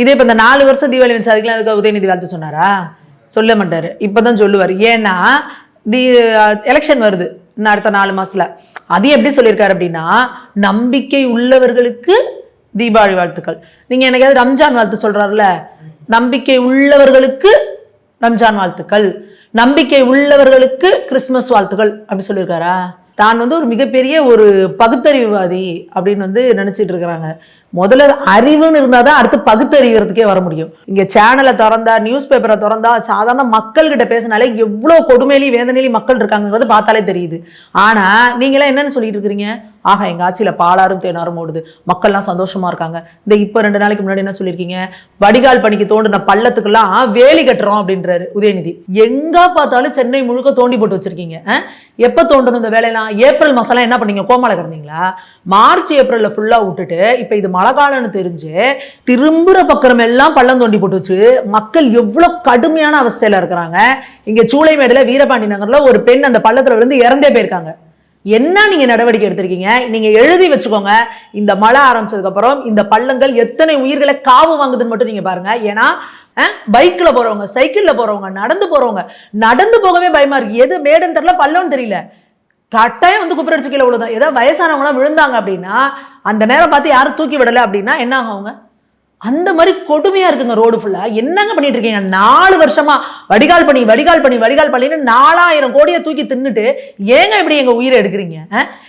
இதே இப்போ இந்த நாலு வருஷம் தீபாவளி வந்துச்சு அதுக்கெல்லாம் அதுக்கு உதயநிதி வாழ்த்து சொன்னாரா? சொல்ல மாட்டார். இப்போ தான் சொல்லுவார். ஏன்னா தி எலெக்ஷன் வருது இன்னும் அடுத்த நாலு மாதத்தில் அது எப்படி சொல்லியிருக்காரு அப்படின்னா நம்பிக்கை உள்ளவர்களுக்கு தீபாவளி வாழ்த்துக்கள். நீங்கள் எனக்காவது ரம்ஜான் வாழ்த்து சொல்கிறாருல நம்பிக்கை உள்ளவர்களுக்கு ரம்ஜான் வாழ்த்துக்கள். நம்பிக்கை உள்ளவர்களுக்கு கிறிஸ்மஸ் வாழ்த்துக்கள். அப்படி சொல்லியிருக்காரா? தான் வந்து ஒரு மிகப்பெரிய ஒரு பகுத்தறிவுவாதி அப்படின்னு வந்து நினச்சிட்டு இருக்கிறாங்க. முதல்ல அறிவுன்னு இருந்தால் தான் அடுத்து பகுத்தறிவுறதுக்கே வர முடியும். இங்கே சேனலை திறந்தா நியூஸ் பேப்பரை திறந்தா சாதாரண மக்கள்கிட்ட பேசினாலே எவ்வளோ கொடுமையிலையும் வேதனையிலையும் மக்கள் இருக்காங்கிறது பார்த்தாலே தெரியுது. ஆனால் நீங்களாம் என்னென்னு சொல்லிட்டு இருக்கிறீங்க? ஆஹா எங்கள் ஆட்சியில் பாலாரும் தேனாரும் ஓடுது. மக்கள்லாம் சந்தோஷமாக இருக்காங்க. இந்த இப்போ ரெண்டு நாளைக்கு முன்னாடி என்ன சொல்லியிருக்கீங்க வடிகால் பணிக்கு தோண்டின பள்ளத்துக்கெல்லாம் வேலி கட்டுறோம் அப்படின்றாரு உதயநிதி. எங்கே பார்த்தாலும் சென்னை முழுக்க தோண்டி போட்டு வச்சிருக்கீங்க. எப்போ தோண்டணும் இந்த வேலையெல்லாம்? ஏப்ரல் மாதம்லாம் என்ன பண்ணீங்க? கோமால கிடந்தீங்களா? மார்ச் ஏப்ரலில் ஃபுல்லாக விட்டுட்டு இப்போ இது மழை காலம்னு தெரிஞ்சு திரும்புற பக்கம் எல்லாம் பள்ளம் தோண்டி போட்டு வச்சு மக்கள் எவ்வளோ கடுமையான அவஸ்தையில் இருக்கிறாங்க. இங்கே சூளைமேடில் வீரபாண்டி நகரில் ஒரு பெண் அந்த பள்ளத்தில் விழுந்து இறந்தே போயிருக்காங்க. என்ன நீங்க நடவடிக்கை எடுத்திருக்கீங்க? நீங்க எழுதி வச்சுக்கோங்க. இந்த மழை ஆரம்பிச்சதுக்கு அப்புறம் இந்த பள்ளங்கள் எத்தனை உயிர்களை காவு வாங்குதுன்னு மட்டும் நீங்க பாருங்க. ஏன்னா பைக்ல போறவங்க சைக்கிள்ல போறவங்க நடந்து போறவங்க நடந்து போகவே பயமா இருக்கு. எது மேடுன்னு தெரியல பள்ளம்னு தெரியல. கட்டாயம் வந்து குப்பரடிச்சு கீழே விழுதான் ஏதாவது வயசானவங்களாம் விழுந்தாங்க அப்படின்னா அந்த நேரம் பார்த்து யாரும் தூக்கி விடலை அப்படின்னா என்ன ஆகும் அவங்க? அந்த மாதிரி கொடுமையா இருக்குங்க ரோடு ஃபுல்லா என்னங்க பண்ணிட்டு இருக்கீங்க? நாலு வருஷமா வடிகால் பண்ணி வடிகால் பண்ணி வடிகால் பண்ணின்னு நாலாயிரம் கோடியை தூக்கி தின்னுட்டு ஏங்க இப்படி எங்க உயிரை எடுக்கிறீங்க